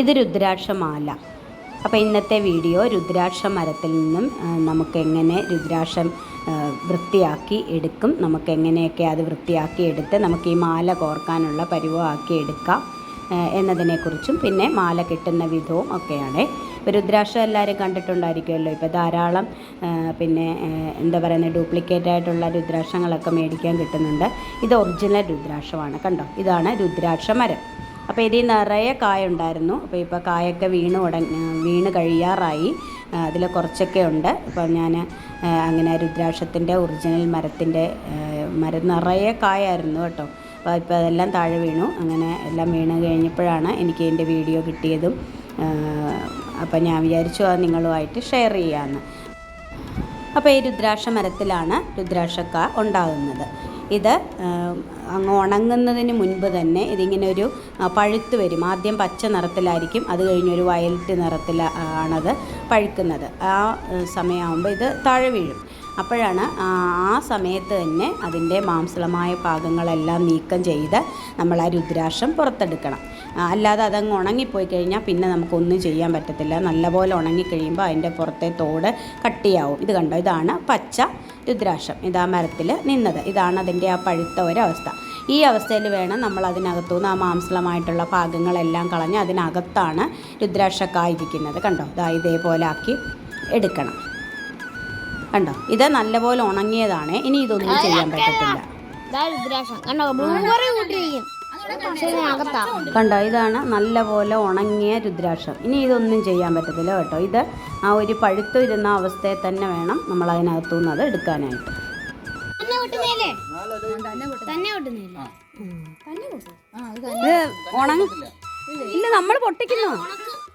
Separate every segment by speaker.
Speaker 1: ഇത് രുദ്രാക്ഷമാല. അപ്പോൾ ഇന്നത്തെ വീഡിയോ രുദ്രാക്ഷ മരത്തിൽ നിന്നും നമുക്കെങ്ങനെ രുദ്രാക്ഷം വൃത്തിയാക്കി എടുക്കും നമുക്ക് എങ്ങനെയൊക്കെ അത് വൃത്തിയാക്കി എടുത്ത് നമുക്ക് ഈ മാല കോർക്കാനുള്ള പരിവമാക്കി എടുക്കാം എന്നതിനെക്കുറിച്ചും പിന്നെ മാല കിട്ടുന്ന വിധവും ഒക്കെയാണ്. രുദ്രാക്ഷം എല്ലാവരും കണ്ടിട്ടുണ്ടായിരിക്കുമല്ലോ. ഇപ്പോൾ ധാരാളം പിന്നെ എന്താ പറയുന്നത് ഡ്യൂപ്ലിക്കേറ്റ് ആയിട്ടുള്ള രുദ്രാക്ഷങ്ങളൊക്കെ മേടിക്കാൻ കിട്ടുന്നുണ്ട്. ഇത് ഒറിജിനൽ രുദ്രാക്ഷമാണ്. കണ്ടോ? ഇതാണ് രുദ്രാക്ഷ മരം അപ്പോൾ ഇതിൽ നിറയെ കായ ഉണ്ടായിരുന്നു. അപ്പോൾ ഇപ്പോൾ കായൊക്കെ വീണ് ഉടങ്ങി വീണ് കഴിയാറായി. അതിൽ കുറച്ചൊക്കെ ഉണ്ട്. അപ്പോൾ ഞാൻ അങ്ങനെ രുദ്രാക്ഷത്തിന്റെ ഒറിജിനൽ മരത്തിന്റെ മരം നിറയെ കായായിരുന്നു കേട്ടോ. അപ്പോൾ ഇപ്പോൾ അതെല്ലാം താഴെ വീണു. അങ്ങനെ എല്ലാം വീണ് കഴിഞ്ഞപ്പോഴാണ് എനിക്ക് എന്റെ വീഡിയോ കിട്ടിയതും അപ്പോൾ ഞാൻ വിചാരിച്ചു അത് നിങ്ങളുമായിട്ട് ഷെയർ ചെയ്യാമെന്ന് അപ്പോൾ ഈ രുദ്രാക്ഷ മരത്തിലാണ് രുദ്രാക്ഷക്ക ഉണ്ടാകുന്നത്. ഇത് അങ്ങ് ഉണങ്ങുന്നതിന് മുൻപ് തന്നെ ഇതിങ്ങനെ ഒരു പഴുത്ത് വരും. ആദ്യം പച്ച നിറത്തിലായിരിക്കും. അത് കഴിഞ്ഞൊരു വയലറ്റ് നിറത്തിൽ ആണത് പഴുക്കുന്നത്. ആ സമയമാകുമ്പോൾ ഇത് താഴെ വീഴും. അപ്പോഴാണ് ആ സമയത്ത് തന്നെ അതിന്റെ മാംസളമായ ഭാഗങ്ങളെല്ലാം നീക്കം ചെയ്ത് നമ്മൾ ആ രുദ്രാക്ഷം പുറത്തെടുക്കണം. അല്ലാതെ അതങ്ങ് ഉണങ്ങിപ്പോയി കഴിഞ്ഞാൽ പിന്നെ നമുക്കൊന്നും ചെയ്യാൻ പറ്റത്തില്ല. നല്ലപോലെ ഉണങ്ങിക്കഴിയുമ്പോൾ അതിന്റെ പുറത്തെ തോട് കട്ടിയാവും. ഇത് കണ്ടോ? ഇതാണ് പച്ച രുദ്രാക്ഷം. ഇതാ മരത്തിൽ നിന്നത്. ഇതാണ് അതിന്റെ ആ പഴുത്ത ഒരവസ്ഥ. ഈ അവസ്ഥയിൽ വേണം നമ്മൾ അതിനകത്തുനിന്ന് ആ മാംസളമായിട്ടുള്ള ഭാഗങ്ങളെല്ലാം കളഞ്ഞ് അതിനകത്താണ് രുദ്രാക്ഷക്കായിരിക്കുന്നത് കണ്ടോ? ഇതാ ഇതേപോലെ ആക്കി എടുക്കണം. കണ്ടോ? ഇത് നല്ലപോലെ ഉണങ്ങിയതാണ്. ഇനി ഇതൊന്നും ചെയ്യാൻ പറ്റത്തില്ല.
Speaker 2: ദാ രുദ്രാക്ഷം. കണ്ടോ?
Speaker 1: കണ്ടോ ഇതാണ് നല്ലപോലെ ഉണങ്ങിയ രുദ്രാക്ഷം. ഇനി ഇതൊന്നും ചെയ്യാൻ പറ്റത്തില്ല കേട്ടോ. ഇത് ആ ഒരു പഴുത്തു ഇരുന്ന അവസ്ഥയെ തന്നെ വേണം നമ്മൾ അതിനകത്തു നിന്ന് അത് എടുക്കാനായിട്ട്. ഇത് ഉണങ്ങ ഇല്ല നമ്മൾ പൊട്ടിക്കുന്നു.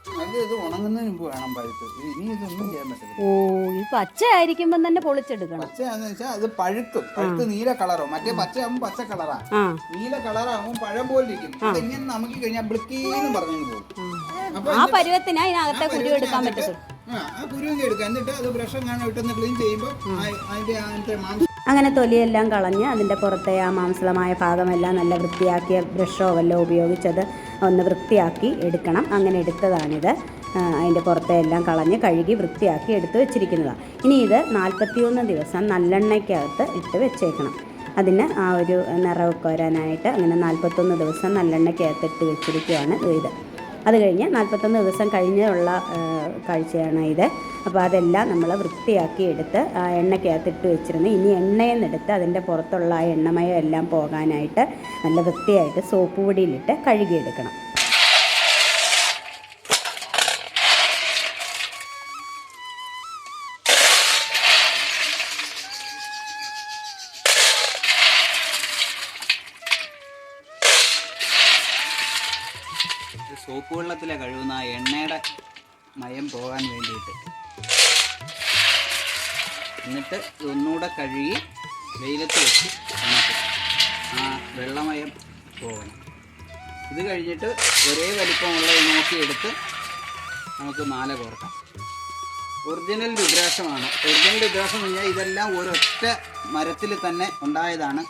Speaker 3: അത് ഇത് ഉണങ്ങുന്നതിന് മുമ്പ് വേണം പഴുത്ത് ഇത് ഇനി ഇതൊന്നും ചെയ്യാൻ പറ്റത്തില്ല.
Speaker 1: ഓ ഈ പച്ച ആയിരിക്കുമ്പം തന്നെ പൊളിച്ചെടുക്കണം
Speaker 3: പച്ചയാന്ന് വെച്ചാൽ അത് പഴുക്കും. പഴുത്ത് നീല കളറോ. മറ്റേ പച്ചയാകുമ്പോൾ പച്ച കളറാ.
Speaker 1: ആ.
Speaker 3: നീല കളറാകുമ്പോൾ പഴം പോലെ ഇരിക്കും. നമുക്ക് കഴിഞ്ഞാൽ ബ്ലിക്കീന്ന് പറഞ്ഞു പോകും. അപ്പൊ
Speaker 1: ആ പരുവത്തിന് അതിനകത്തെ കുരു എടുക്കാൻ പറ്റത്തുള്ളൂ.
Speaker 3: ആ ആ കുരുവൊക്കെ എടുക്കുക എന്നിട്ട് അത് ബ്രഷ് ഇട്ടൊന്ന് ക്ലീൻ ചെയ്യുമ്പോൾ അതിന്റെ അതിന്റെ മാംസം
Speaker 1: അങ്ങനെ തൊലിയെല്ലാം കളഞ്ഞ് അതിന്റെ പുറത്തെ ആ മാംസളമായ ഭാഗമെല്ലാം നല്ല വൃത്തിയാക്കിയ ബ്രഷോ വല്ലോ ഉപയോഗിച്ചത് ഒന്ന് വൃത്തിയാക്കി എടുക്കണം. അങ്ങനെ എടുത്തതാണിത്. അതിന്റെ പുറത്തെ എല്ലാം കളഞ്ഞ് കഴുകി വൃത്തിയാക്കി എടുത്ത് വെച്ചിരിക്കുന്നതാണ് ഇനി ഇത് നാൽപ്പത്തിയൊന്ന് ദിവസം നല്ലെണ്ണയ്ക്കകത്ത് ഇട്ട് വെച്ചേക്കണം. അതിന് ആ ഒരു നിറവൊക്കെ വരാനായിട്ട് അങ്ങനെ നാൽപ്പത്തൊന്ന് ദിവസം നല്ലെണ്ണയ്ക്കകത്ത് ഇട്ട് വെച്ചിരിക്കുകയാണ് ഇത്. അത് കഴിഞ്ഞ് നാൽപ്പത്തൊന്ന് ദിവസം കഴിഞ്ഞുള്ള കാഴ്ചയാണ് ഇത്. അപ്പോൾ അതെല്ലാം നമ്മൾ വൃത്തിയാക്കി എടുത്ത് ആ എണ്ണയ്ക്കകത്ത് ഇട്ട് വെച്ചിരുന്നു. ഇനി എണ്ണയിൽ നിന്നെടുത്ത് അതിന്റെ പുറത്തുള്ള ആ എണ്ണമയം എല്ലാം പോകാനായിട്ട് നല്ല വൃത്തിയായിട്ട് സോപ്പ് പൊടിയിലിട്ട് കഴുകിയെടുക്കണം.
Speaker 3: സോപ്പ് വെള്ളത്തിലെ കഴുകുന്ന എണ്ണയുടെ മയം പോകാൻ വേണ്ടിയിട്ട്. എന്നിട്ട് ഒന്നുകൂടെ കഴുകി വെയിലത്ത് വെച്ച് ആ വെള്ളമയം പോകണം. ഇത് കഴിഞ്ഞിട്ട് ഒരേ വലിപ്പമുള്ളത് നോക്കിയെടുത്ത് നമുക്ക് മാല കോർക്കാം. ഒറിജിനൽ രുദ്രാക്ഷമാണ്. ഒറിജിനൽ രുദ്രാക്ഷം പറഞ്ഞാൽ ഇതെല്ലാം ഒരൊറ്റ മരത്തിൽ തന്നെ ഉണ്ടായതാണ്.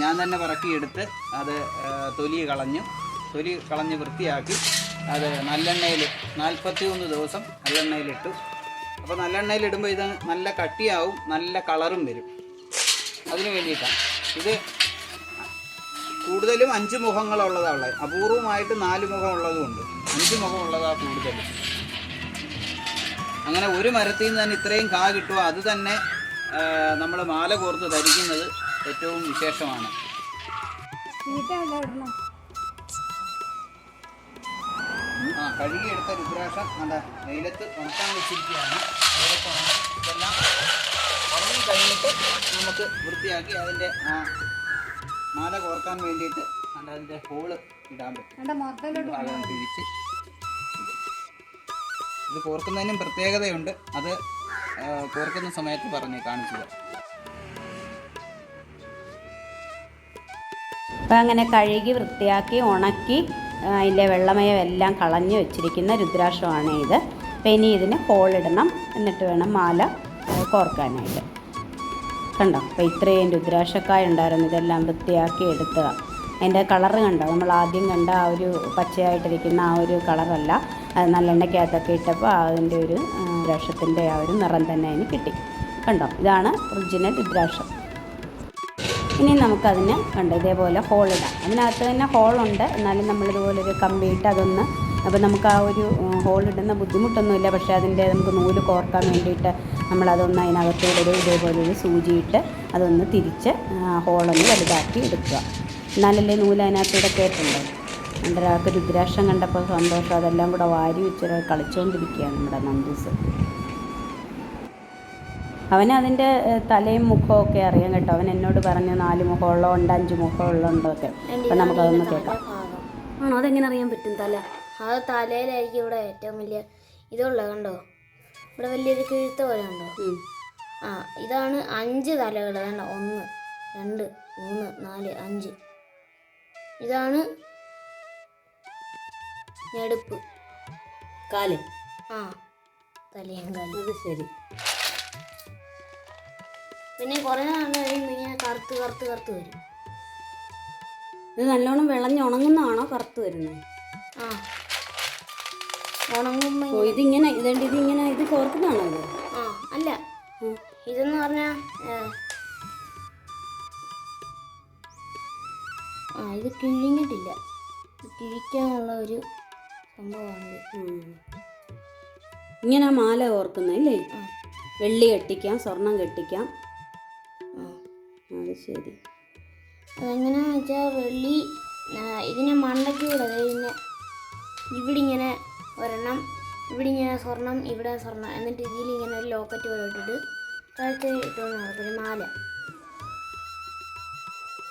Speaker 3: ഞാൻ തന്നെ പറക്കിയെടുത്ത് അത് തൊലി കളഞ്ഞു തൊലി കളഞ്ഞ് വൃത്തിയാക്കി അത് നല്ലെണ്ണയിൽ നാൽപ്പത്തി ഒന്ന് ദിവസം നല്ലെണ്ണയിലിട്ടു. അപ്പോൾ നല്ലെണ്ണയിലിടുമ്പോൾ ഇത് നല്ല കട്ടിയാവും നല്ല കളറും വരും. അതിന് വേണ്ടിയിട്ടാണ്. ഇത് കൂടുതലും അഞ്ച് മുഖങ്ങളുള്ളതാണ് ഉള്ളത്. അപൂർവമായിട്ട് നാല് മുഖം ഉണ്ട് അഞ്ച് മുഖമുള്ളതാണ് കൂടുതലും. അങ്ങനെ ഒരു മരത്തിൽ നിന്ന് തന്നെ ഇത്രയും കാ കിട്ടുമോ അത് തന്നെ നമ്മൾ മാല കോർത്ത് ധരിക്കുന്നത് ഏറ്റവും വിശേഷമാണ്. ആ കഴുകിയെടുത്ത രുദ്രാക്ഷം കണ്ട വെയിലത്ത് ഉണക്കാൻ വെച്ചിരിക്കുകയാണ്. വെയിലത്ത് ഇതെല്ലാം ഉണങ്ങി കഴിഞ്ഞിട്ട് നമുക്ക് വൃത്തിയാക്കി അതിന്റെ ആ മാല കോർക്കാൻ വേണ്ടിയിട്ട് കണ്ട അതിന്റെ ഹോൾ ഇടാൻ പറ്റും. ഭാഗം തിരിച്ച്. ഇത് കോർക്കുന്നതിനും പ്രത്യേകതയുണ്ട്. അത് കോർക്കുന്ന സമയത്ത് പറഞ്ഞ് കാണിച്ചു
Speaker 1: അപ്പം അങ്ങനെ കഴുകി വൃത്തിയാക്കി ഉണക്കി അതിന്റെ വെള്ളമയം എല്ലാം കളഞ്ഞു വെച്ചിരിക്കുന്ന രുദ്രാക്ഷമാണ് ഇത്. അപ്പോൾ ഇനി ഇതിന് ഹോളിടണം എന്നിട്ട് വേണം മാല കോർക്കാനായിട്ട്. കണ്ടോ? അപ്പോൾ ഇത്രയും രുദ്രാക്ഷക്കായ ഉണ്ടായിരുന്നു. ഇതെല്ലാം വൃത്തിയാക്കി എടുത്തുക അതിന്റെ കളറ് കണ്ടോ? നമ്മൾ ആദ്യം കണ്ട ആ ഒരു പച്ചയായിട്ടിരിക്കുന്ന ആ ഒരു കളറല്ല. അത് നല്ലെണ്ണയ്ക്കകത്തൊക്കെ ഇട്ടപ്പോൾ അതിന്റെ ഒരു രക്ഷത്തിന്റെ ആ ഒരു നിറം തന്നെ അതിന് കിട്ടി. കണ്ടോ? ഇതാണ് ഒറിജിനൽ രുദ്രാക്ഷം. ഇനി നമുക്കതിന് കണ്ട്? ഇതേപോലെ ഹോളിടാം അതിനകത്ത് തന്നെ ഹോളുണ്ട് എന്നാലും നമ്മളിതുപോലെ ഒരു കമ്പിയിട്ട് അതൊന്ന് അപ്പോൾ നമുക്ക് ആ ഒരു ഹോളിടുന്ന ബുദ്ധിമുട്ടൊന്നുമില്ല. പക്ഷേ അതിന്റെ നമുക്ക് നൂൽ കോർക്കാൻ വേണ്ടിയിട്ട് നമ്മളതൊന്ന് ഇതേപോലെ ഒരു സൂചിയിട്ട് അതൊന്ന് തിരിച്ച് ഹോളൊന്ന് വലുതാക്കി എടുക്കുക. എന്നാലല്ലേ നൂൽ അതിനകത്തൂടെ കയറ്റുള്ളൂ എന്റെ ഒരാൾക്ക് രുദ്രാക്ഷം കണ്ടപ്പോൾ സന്തോഷം. അതെല്ലാം കൂടെ വാരി വെച്ച് കളിച്ചുകൊണ്ടിരിക്കുകയാണ് നമ്മുടെ നന്ദൂസ്. അവന് അതിന്റെ തലയും മുഖവും ഒക്കെ അറിയാം കേട്ടോ. അവൻ എന്നോട് പറഞ്ഞു നാല് മുഖമുള്ളോ ഉണ്ട് അഞ്ച് മുഖമുള്ളോ ഉണ്ടോ ഒക്കെ. അപ്പം നമുക്കതൊന്ന് കേൾക്കാം. ആണോ? അതെങ്ങനെ അറിയാൻ പറ്റും തല?
Speaker 2: അത് തലയിലായിരിക്കും ഇവിടെ ഏറ്റവും വലിയ ഇതുള്ള കണ്ടോ? ഇവിടെ വലിയൊരു കിഴുത്ത പോലെ ഉണ്ടോ?
Speaker 1: ഉം.
Speaker 2: ആ ഇതാണ് അഞ്ച് തലകൾ വേണ്ട ഒന്ന് രണ്ട് മൂന്ന് നാല് അഞ്ച്. ഇതാണ് ഞെടുപ്പ്.
Speaker 1: കാൽ.
Speaker 2: ആ തലയും കാലും.
Speaker 1: അത് ശരി.
Speaker 2: പിന്നെ കുറേ നാൾ കഴിയുമ്പോൾ ഇങ്ങനെ കറുത്ത് കറുത്ത് കറുത്ത് വരും.
Speaker 1: ഇത് നല്ലോണം വിളഞ്ഞ് ഉണങ്ങുന്നതാണോ കറുത്ത് വരുന്നത്?
Speaker 2: ആ. ഉണങ്ങുമ്പോൾ
Speaker 1: ഓ ഇതിങ്ങനെ ഇതേണ്ട ഇതിങ്ങനെ ഇത് കോർക്കുന്നതാണോ ഇത്?
Speaker 2: ആ അല്ല. ഇതെന്ന് പറഞ്ഞാൽ ആ ഇത് കിഴിഞ്ഞിട്ടില്ല. കിഴിക്കാനുള്ള ഒരു സംഭവമാണിത്
Speaker 1: ഇങ്ങനെ മാല
Speaker 2: ഓർക്കുന്നല്ലേ
Speaker 1: വെള്ളി കെട്ടിക്കാം സ്വർണം കെട്ടിക്കാം. അത് ശരി.
Speaker 2: അതെങ്ങനെയാണെന്ന് വെച്ചാൽ വെള്ളി ഇതിനെ മണ്ടയ്ക്ക് അതായത് ഇങ്ങനെ ഇവിടെ ഇങ്ങനെ ഒരെണ്ണം ഇവിടെ ഇങ്ങനെ സ്വർണം ഇവിടെ സ്വർണം എന്നിട്ട് ഇതിൽ ഇങ്ങനെ ഒരു ലോക്കറ്റ് പോലെ ഇട്ടിട്ട് താഴത്തെ ഇട്ടുകൊണ്ട് നടക്കൊരു മാല.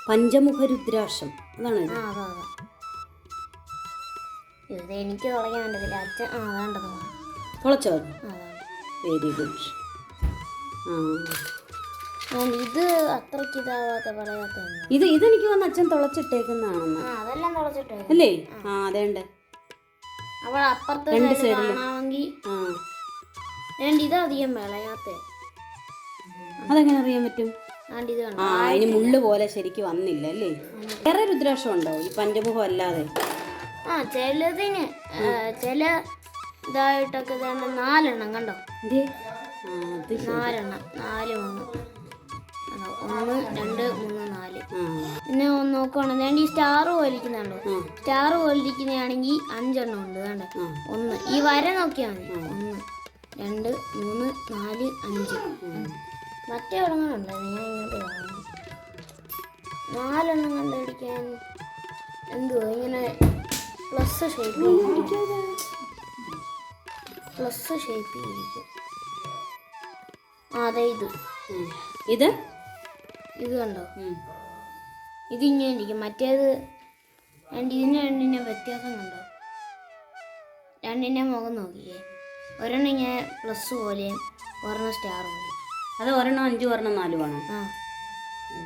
Speaker 1: പഞ്ചമുഖ രുദ്രാക്ഷം അതാണ്
Speaker 2: ആ അതാ അതാ. ഇത് എനിക്ക് തുളയ്ക്കാൻ വേണ്ടതില്ല അച്ഛൻ ആ അതാണ്ടത്
Speaker 1: തുളച്ചോ? വെരി ഗുഡ് ആ.
Speaker 2: ഇത് അത്രയ്ക്ക് ഇതാവാത്ത പറയാത്ത
Speaker 1: ഇത് ഇതെനിക്ക് വന്ന് അച്ഛൻ തുളച്ചിട്ടേക്കുന്നതാണെന്ന്.
Speaker 2: അതെല്ലാം തുളച്ചിട്ടേ
Speaker 1: അല്ലേ? ആ അതേണ്ട
Speaker 2: അപ്പുറത്തെ
Speaker 1: രണ്ട്
Speaker 2: വിളയാത്ത.
Speaker 1: അതെങ്ങനെ അറിയാൻ പറ്റും? ആ അതിന് മുള്ള് പോലെ ശരിക്ക് വന്നില്ല അല്ലേ? വേറെ രുദ്രാക്ഷം ഉണ്ടോ? ഈ പഞ്ചമുഖം അല്ലാതെ.
Speaker 2: ആ ചിലതിന് ചില ഇതായിട്ടൊക്കെ നാലെണ്ണം കണ്ടോ. നാലെണ്ണം നാല് മൂന്ന്? ഒന്ന് രണ്ട് മൂന്ന് നാല്. പിന്നെ ഒന്ന് നോക്കുവാണെങ്കിൽ വേണ്ടി ഈ സ്റ്റാർ പോലിരിക്കുന്നുണ്ടോ. സ്റ്റാർ പോലിരിക്കുന്നതാണെങ്കിൽ അഞ്ചെണ്ണം ഉണ്ട് വേണ്ട ഒന്ന്. ഈ വര നോക്കിയാൽ മതി. ഒന്ന് രണ്ട് മൂന്ന് നാല് അഞ്ച്. മറ്റേ എവിടെങ്ങളുണ്ട് ഞാൻ ഇങ്ങോട്ട് കാണുന്നു നാലെണ്ണം കണ്ടുപിടിക്കാൻ എന്തുവാ? ഇങ്ങനെ പ്ലസ് ഷേപ്പ് പ്ലസ് ഷേപ്പ് ചെയ്തിരിക്കും അതെ ഇത്.
Speaker 1: ഇത്?
Speaker 2: ഇത് കണ്ടോ? ഇത് ഇങ്ങനെ ഇരിക്കും. മറ്റേത് രണ്ട് ഇതിന് രണ്ടിന്റെ വ്യത്യാസം കണ്ടോ? രണ്ടിന്റെ മുഖം നോക്കിയേ ഒരെണ്ണം ഇങ്ങനെ പ്ലസ് പോലെയും ഒരെണ്ണം സ്റ്റാർ പോലെയും.
Speaker 1: അത് ഒരെണ്ണം അഞ്ച് ഒരെണ്ണം നാല് വേണം.
Speaker 2: ആ.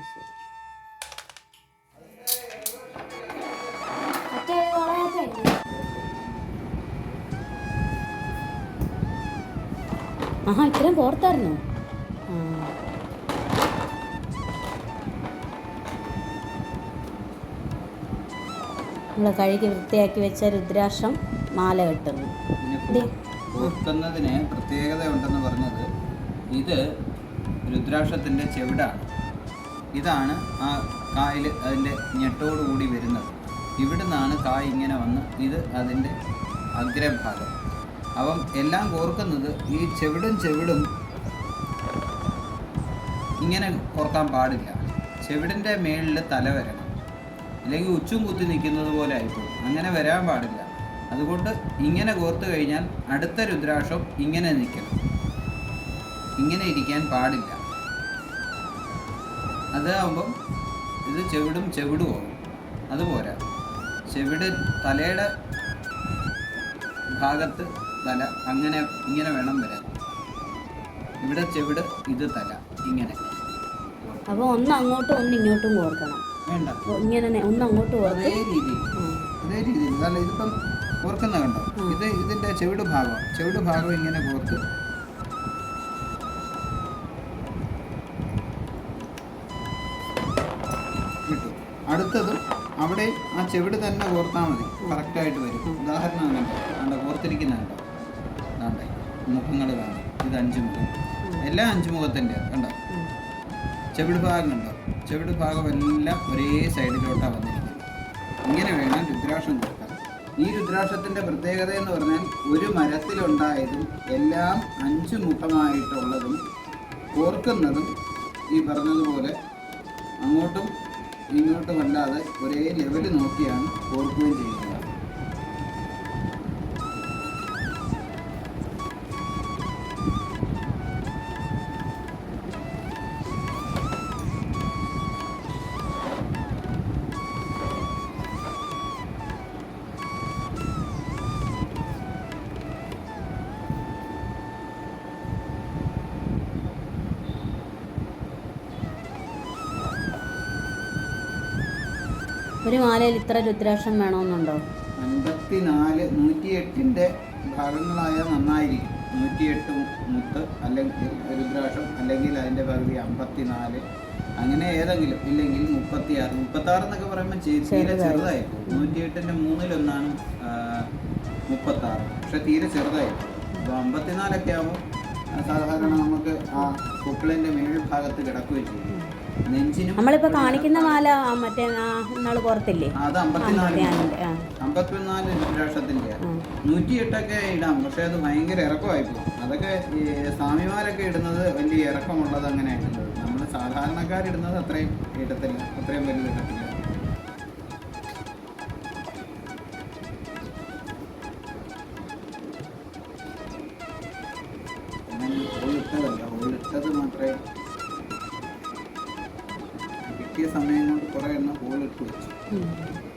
Speaker 1: ശരി. ആഹാ ഇത്രയും കോർത്തായിരുന്നോ നമ്മൾ കഴുകി വൃത്തിയാക്കി വെച്ച രുദ്രാക്ഷം മാല കെട്ടുന്നു.
Speaker 3: പ്രത്യേകത ഉണ്ടെന്ന് പറഞ്ഞത് ഇത് രുദ്രാക്ഷത്തിന്റെ ചെവിടാണ്. ഇതാണ് ആ കായൽ അതിന്റെ കൂടി വരുന്നത്. ഇവിടുന്നാണ് കായ് ഇങ്ങനെ വന്ന് ഇത് അതിന്റെ അഗ്രഭാഗം. അപ്പം എല്ലാം കോർക്കുന്നത് ഈ ചെവിടും ചെവിടും ഇങ്ങനെ കോർക്കാൻ പാടില്ല. ചെവിടിന്റെ മേളിൽ തല വരണം. അല്ലെങ്കിൽ ഉച്ചും കുത്തി നിൽക്കുന്നത് പോലെ ആയിപ്പോകും അങ്ങനെ വരാൻ പാടില്ല. അതുകൊണ്ട് ഇങ്ങനെ കോർത്തു കഴിഞ്ഞാൽ അടുത്ത രുദ്രാക്ഷം ഇങ്ങനെ നിൽക്കണം. ഇങ്ങനെ ഇരിക്കാൻ പാടില്ല. അതാവുമ്പം ഇത് ചെവിടും ചെവിടും അതുപോലെ ചെവിട് തലയുടെ ഭാഗത്ത് തല. അങ്ങനെ ഇങ്ങനെ വേണം വരാൻ. ഇവിടെ ചെവിട് ഇത് തല. ഇങ്ങനെ.
Speaker 1: അപ്പോൾ ഒന്ന് അങ്ങോട്ടും ഒന്ന് ഇങ്ങോട്ടും കോർക്കണം.
Speaker 3: വേണ്ട.
Speaker 1: ഇങ്ങനെ ഒന്ന് അങ്ങോട്ട്
Speaker 3: അതേ രീതിയിൽ. അല്ല ഇതിപ്പം ഓർക്കുന്ന കണ്ടോ? ഇത് ഇതിന്റെ ചെവിട് ഭാഗം. ചെവിട് ഭാഗം ഇങ്ങനെ ഓർത്ത് അടുത്തതും അവിടെ ആ ചെവിട് തന്നെ കോർത്താൽ മതി. കറക്റ്റായിട്ട് വരും. ഉദാഹരണം കണ്ടോ? കണ്ടോ? കോർത്തിരിക്കുന്ന കണ്ടോ? കണ്ടേ മുഖങ്ങൾ കാണാം. ഇത് അഞ്ച് മുഖം എല്ലാ അഞ്ച് മുഖത്തിന്റെ കണ്ടോ ചെവിട് ഭാഗം കണ്ടോ? ചെവിട് ഭാഗമെല്ലാം ഒരേ സൈഡിലോട്ടാണ് വന്നിരിക്കുന്നത്. ഇങ്ങനെ വേണം രുദ്രാക്ഷം കൊടുക്കാൻ ഈ രുദ്രാക്ഷത്തിന്റെ പ്രത്യേകത എന്ന് പറഞ്ഞാൽ ഒരു മരത്തിലുണ്ടായതും എല്ലാം അഞ്ച് മുഖമായിട്ടുള്ളതും കോർക്കുന്നതും ഈ പറഞ്ഞതുപോലെ അങ്ങോട്ടും ഇങ്ങോട്ടും അല്ലാതെ ഒരേ ലെവൽ നോക്കിയാണ് കോർക്കുകയും ചെയ്യുന്നത്.
Speaker 1: ഒരു മാലയിൽ ഇത്ര രുദ്രാക്ഷം വേണമെന്നുണ്ടോ?
Speaker 3: അൻപത്തിനാല് നൂറ്റിയെട്ടിന്റെ ഭാഗങ്ങളായ നന്നായിരിക്കും. നൂറ്റിയെട്ട് മുത്ത് അല്ലെങ്കിൽ രുദ്രാക്ഷം അല്ലെങ്കിൽ അതിന്റെ പകുതി അമ്പത്തിനാല് അങ്ങനെ ഏതെങ്കിലും ഇല്ലെങ്കിൽ മുപ്പത്തി ആറ് മുപ്പത്തി ആറ് എന്നൊക്കെ പറയുമ്പോൾ തീരെ ചെറുതായിരിക്കും നൂറ്റിയെട്ടിന്റെ മൂന്നിലൊന്നാണ് മുപ്പത്തി മുപ്പത്താറ്. പക്ഷെ തീരെ ചെറുതായിരിക്കും അപ്പോൾ അമ്പത്തിനാലൊക്കെ ആകുമ്പോൾ സാധാരണ നമുക്ക് ആ കുക്കിളിന്റെ മേൽഭാഗത്ത് കിടക്കുകയും ചെയ്യും. നെഞ്ചിനും
Speaker 1: നമ്മളിപ്പോൾ കാണിക്കുന്ന മാല മറ്റേ നാൾ പുറത്തില്ലേ?
Speaker 3: അമ്പത്തിനാല് അമ്പത്തിനാല് നൂറ്റിയെട്ടൊക്കെ ഇടാം. പക്ഷെ അത് ഭയങ്കര ഇറക്കമായി പോകും അതൊക്കെ സ്വാമിമാരൊക്കെ ഇടുന്നത് വലിയ ഇറക്കമുള്ളത് അങ്ങനെയാണ് നമ്മൾ സാധാരണക്കാരിടുന്നത് അത്രയും ഇടത്തില്ല. അത്രയും വലിയ ഇടത്തില്ല. ഹോളിട്ട്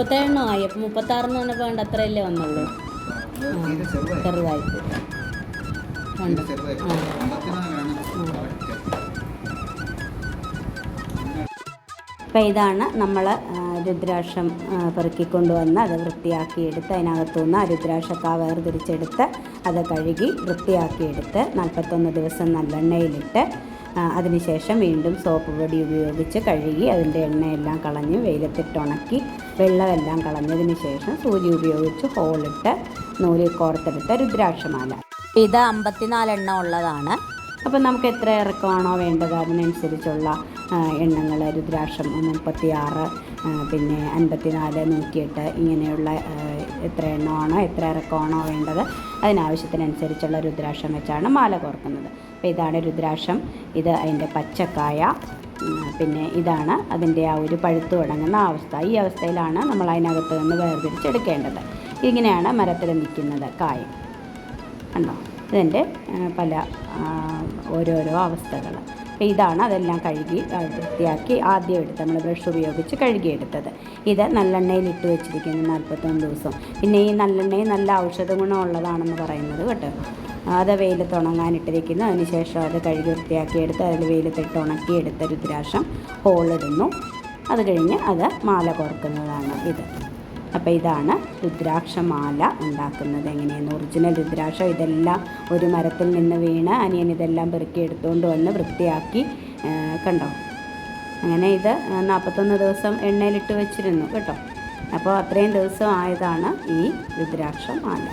Speaker 1: മുപ്പത്തേഴെണ്ണം ആയി അപ്പം മുപ്പത്താറെന്ന് പറഞ്ഞപ്പോൾ വേണ്ട അത്രയല്ലേ വന്നുള്ളൂ. ചെറുതായിട്ട് അപ്പോൾ ഇതാണ് നമ്മൾ രുദ്രാക്ഷം പെറുക്കിക്കൊണ്ടുവന്ന് അത് വൃത്തിയാക്കിയെടുത്ത് അതിനകത്തുനിന്ന് ആ രുദ്രാക്ഷക്കാ വേർതിരിച്ചെടുത്ത് അത് കഴുകി വൃത്തിയാക്കിയെടുത്ത് നാൽപ്പത്തൊന്ന് ദിവസം നല്ലെണ്ണയിലിട്ട് അതിനുശേഷം വീണ്ടും സോപ്പ് പൊടി ഉപയോഗിച്ച് കഴുകി അതിന്റെ എണ്ണയെല്ലാം കളഞ്ഞ് വെയിലത്തിട്ട് ഉണക്കി വെള്ളമെല്ലാം കളഞ്ഞതിന് ശേഷം സൂചി ഉപയോഗിച്ച് ഹോളിട്ട് നൂലിൽ കോർത്തെടുത്ത രുദ്രാക്ഷമാല. ഇത് അമ്പത്തിനാലെണ്ണം ഉള്ളതാണ്. അപ്പം നമുക്ക് എത്ര ഇറക്കമാണോ വേണ്ടത്? അതിനനുസരിച്ചുള്ള എണ്ണങ്ങൾ രുദ്രാക്ഷം മുപ്പത്തിയാറ് പിന്നെ അൻപത്തിനാല് നൂറ്റിയെട്ട് ഇങ്ങനെയുള്ള എത്ര എണ്ണമാണോ എത്ര ഇറക്കമാണോ വേണ്ടത് അതിനാവശ്യത്തിനനുസരിച്ചുള്ള രുദ്രാക്ഷം വെച്ചാണ് മാല കോർക്കുന്നത്. അപ്പോൾ ഇതാണ് രുദ്രാക്ഷം. ഇത് അതിന്റെ പച്ചക്കായ. പിന്നെ ഇതാണ് അതിന്റെ ആ ഒരു പഴുത്തു തുടങ്ങുന്ന അവസ്ഥ. ഈ അവസ്ഥയിലാണ് നമ്മൾ അതിനകത്ത് നിന്ന് വേർതിരിച്ചെടുക്കേണ്ടത്. ഇങ്ങനെയാണ് മരത്തിൽ നിൽക്കുന്നത് കായ. കണ്ടോ? ഇതിന്റെ പല ഓരോരോ അവസ്ഥകൾ. ഇതാണ് അതെല്ലാം കഴുകി വൃത്തിയാക്കി ആദ്യം എടുത്ത് നമ്മൾ ബ്രഷ് ഉപയോഗിച്ച് കഴുകിയെടുത്തത്. ഇത് നല്ലെണ്ണയിൽ ഇട്ട് വെച്ചിരിക്കുന്നു നാൽപ്പത്തൊന്ന് ദിവസം. പിന്നെ ഈ നല്ലെണ്ണയിൽ നല്ല ഔഷധ ഗുണമുള്ളതാണെന്ന് പറയുന്നത് കേട്ടോ. അത് വെയിലത്ത് ഉണങ്ങാനിട്ടിരിക്കുന്നു. അതിനുശേഷം അത് കഴുകി വൃത്തിയാക്കിയെടുത്ത് അതിൽ വെയിലത്തിട്ട് ഉണക്കിയെടുത്ത രുദ്രാക്ഷം ഹോളിടുന്നു അത് കഴിഞ്ഞ് അത് മാല കോർക്കുന്നതാണ് ഇത്. അപ്പോൾ ഇതാണ് രുദ്രാക്ഷമാല ഉണ്ടാക്കുന്നത്. എങ്ങനെയാണ്? ഒറിജിനൽ രുദ്രാക്ഷം ഇതെല്ലാം ഒരു മരത്തിൽ നിന്ന് വീണ് അനിയൻ ഇതെല്ലാം പെറുക്കി എടുത്തുകൊണ്ട് വന്ന് വൃത്തിയാക്കി കണ്ടോ? അങ്ങനെ ഇത് നാൽപ്പത്തൊന്ന് ദിവസം എണ്ണയിലിട്ട് വെച്ചിരുന്നു കേട്ടോ. അപ്പോൾ അത്രയും ദിവസം ആയതാണ് ഈ രുദ്രാക്ഷമാല.